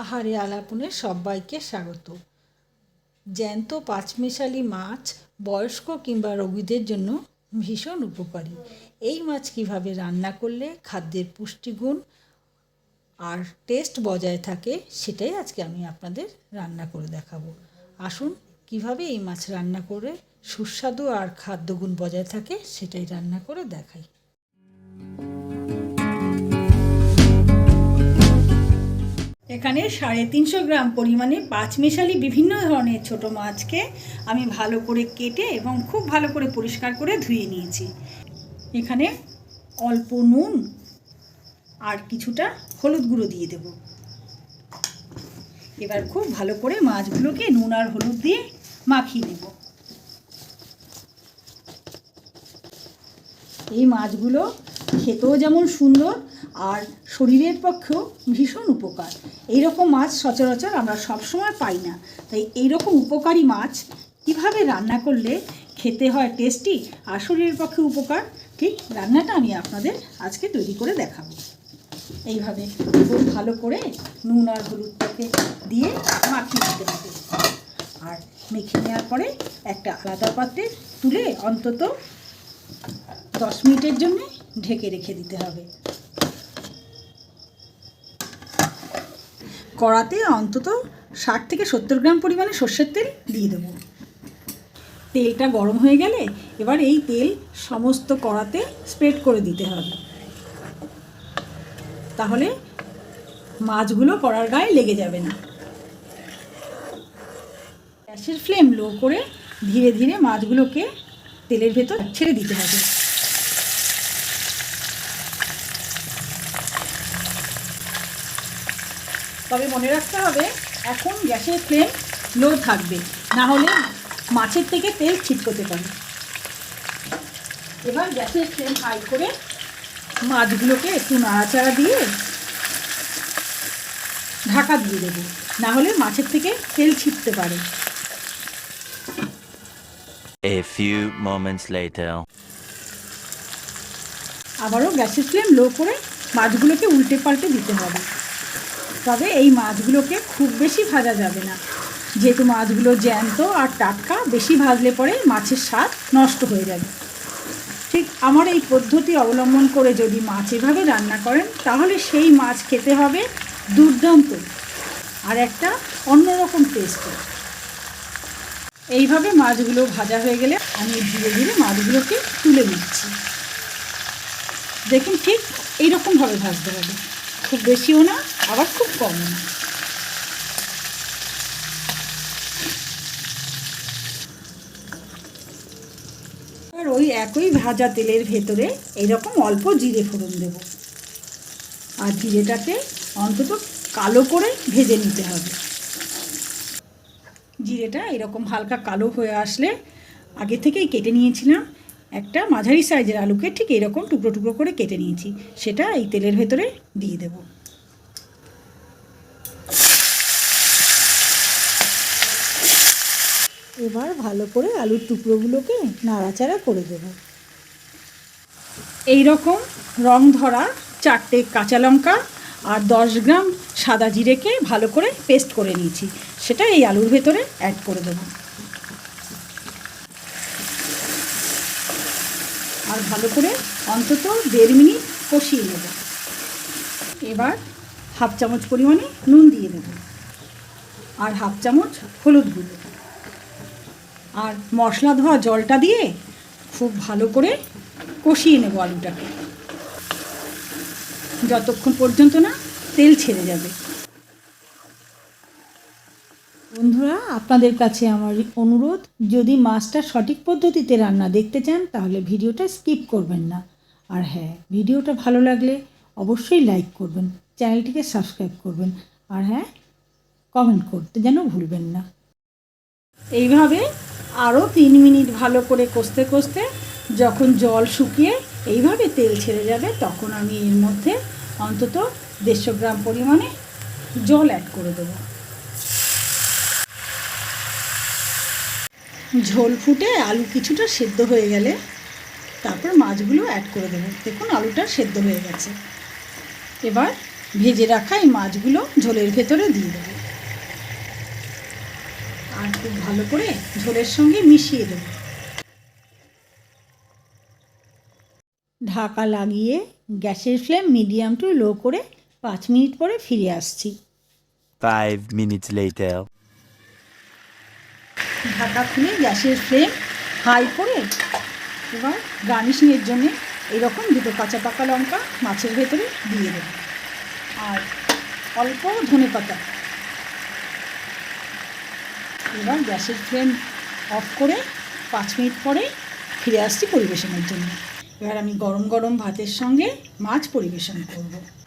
আহারে আলাপনে সবাইকে স্বাগত। জ্যান্ত পাঁচমিশালি মাছ বয়স্ক কিংবা রোগীদের জন্য ভীষণ উপকারী। এই মাছ কীভাবে রান্না করলে খাদ্যের পুষ্টিগুণ আর টেস্ট বজায় থাকে সেটাই আজকে আমি আপনাদের রান্না করে দেখাবো। আসুন, কীভাবে এই মাছ রান্না করে সুস্বাদু আর খাদ্যগুণ বজায় থাকে সেটাই রান্না করে দেখাই। এখানে সাড়ে তিনশো গ্রাম পরিমাণে পাঁচমিশালি বিভিন্ন ধরনের ছোট মাছকে আমি ভালো করে কেটে এবং খুব ভালো করে পরিষ্কার করে ধুয়ে নিয়েছি। এখানে অল্প নুন আর কিছুটা হলুদ গুঁড়ো দিয়ে দেব। এবার খুব ভালো করে মাছগুলোকে নুন আর হলুদ দিয়ে মাখিয়ে নেব। এই মাছগুলো খেতেও যেমন সুন্দর, আর শরীরের পক্ষেও ভীষণ উপকার। এই রকম মাছ সচরাচর আমরা সবসময় পাই না। তাই এই রকম উপকারী মাছ কীভাবে রান্না করলে খেতে হয় টেস্টি আর শরীরের পক্ষে উপকার, ঠিক রান্নাটা আমি আপনাদের আজকে তৈরি করে দেখাবো। এইভাবে খুব ভালো করে নুন আর হলুদটাকে দিয়ে মাখিয়ে দিতে হবে। আর মেখে নেওয়ার পরে একটা আলাদা পাত্রে তুলে অন্তত দশ মিনিটের জন্য ঢেকে রেখে দিতে হবে। কড়াতে অন্তত ষাট থেকে সত্তর গ্রাম পরিমাণে সর্ষের তেল দিয়ে দেবো। তেলটা গরম হয়ে গেলে এবার এই তেল সমস্ত কড়াতে স্প্রেড করে দিতে হবে। তাহলে মাছগুলো কড়ার গায়ে লেগে যাবে না। গ্যাসের ফ্লেম লো করে ধীরে ধীরে মাছগুলোকে তেলের ভেতর ছেড়ে দিতে হবে। তবে মনে রাখতে হবে এখন গ্যাসের ফ্লেম লো থাকবে না হলে মাছের থেকে তেল ছিটকোতে পারে। এবার গ্যাসের ফ্লেম হাই করে মাছগুলোকে একটু নাড়াচাড়া দিয়ে ঢাকা দিয়ে দেবো না হলে মাছের থেকে তেল ছিটতে পারে। A few moments later. আবারও গ্যাসের ফ্লেম লো করে মাছগুলোকে উল্টে পাল্টে দিতে হবে। তবে এই মাছগুলোকে খুব বেশি ভাজা যাবে না। যেহেতু মাছগুলো জ্যান্ত আর টাটকা, বেশি ভাজলে পরে মাছের স্বাদ নষ্ট হয়ে যাবে। ঠিক আমার এই পদ্ধতি অবলম্বন করে যদি মাছ এভাবে রান্না করেন, তাহলে সেই মাছ খেতে হবে দুর্দান্ত আর একটা অন্যরকম টেস্ট এইভাবে মাছগুলো ভাজা হয়ে গেলে আমি ধীরে ধীরে মাছগুলোকে তুলে নিচ্ছি। দেখুন ঠিক এইরকমভাবে ভাজতে হবে। খুব বেশিও না, আবার খুব কমও না। আর ওই একই ভাজা তেলের ভেতরে এইরকম অল্প জিরে ফোড়ন দেব। আর জিরেটাকে অন্তত কালো করে ভেজে নিতে হবে। জিরেটা এরকম হালকা কালো হয়ে আসলে আগে থেকেই কেটে নিয়েছিলাম একটা মাঝারি সাইজের আলুকে ঠিক এরকম টুকরো টুকরো করে কেটে নিয়েছি। সেটা এই তেলের ভেতরে দিয়ে দেব। এবার ভালো করে আলুর টুকরোগুলোকে নাড়াচাড়া করে দেব। এই রকম রং ধরা চারটে কাঁচা লঙ্কা আর দশ গ্রাম সাদা জিরেকে ভালো করে পেস্ট করে নিয়েছি। সেটা এই আলুর ভেতরে অ্যাড করে দেবো। আর ভালো করে অন্তত দেড় মিনিট কষিয়ে নেব। এবার হাফ চামচ পরিমাণে নুন দিয়ে দেব আর হাফ চামচ হলুদ গুঁড়ো। আর মশলা ধোয়া জলটা দিয়ে খুব ভালো করে কষিয়ে নেব আলুটাকে। যতক্ষণ পর্যন্ত না তেল ছেড়ে যাবে। বন্ধুরা, আপনাদের কাছে আমার অনুরোধ, যদি মাছটা সঠিক পদ্ধতিতে রান্না দেখতে চান, তাহলে ভিডিওটা স্কিপ করবেন না। আর হ্যাঁ ভিডিওটা ভালো লাগলে অবশ্যই লাইক করবেন, চ্যানেলটিকে সাবস্ক্রাইব করবেন, আর হ্যাঁ কমেন্ট করতে যেন ভুলবেন না। এইভাবে আরও তিন মিনিট ভালো করে কষতে কষতে যখন জল শুকিয়ে এইভাবে তেল ছেড়ে যাবে, তখন আমি এর মধ্যে অন্তত দেড়শো গ্রাম পরিমাণে জল অ্যাড করে দেবো। ঝোল ফুটে আলু কিছুটা সেদ্ধ হয়ে গেলে তারপর মাছগুলো অ্যাড করে দেবো। দেখুন আলুটা সেদ্ধ হয়ে গেছে। এবার ভেজে রাখা এই মাছগুলো ঝোলের ভেতরে দিয়ে দেবো। আর খুব ভালো করে ঝোলের সঙ্গে মিশিয়ে দেবো। ঢাকা লাগিয়ে গ্যাসের ফ্লেম মিডিয়াম টু লো করে পাঁচ মিনিট পরে ফিরে আসছি। Five minutes later. ঢাকা খুলে গ্যাসের ফ্লেম হাই করে এবার গার্নিশিংয়ের জন্য এরকম দুটো কাঁচা পাকা লঙ্কা মাছের ভেতরে দিয়ে দেবো। আর অল্প ধনে পাতা। এবার গ্যাসের ফ্লেম অফ করে পাঁচ মিনিট পরে ফিরে আসছি পরিবেশনের জন্য। এবার আমি গরম গরম ভাতের সঙ্গে মাছ পরিবেশন করব।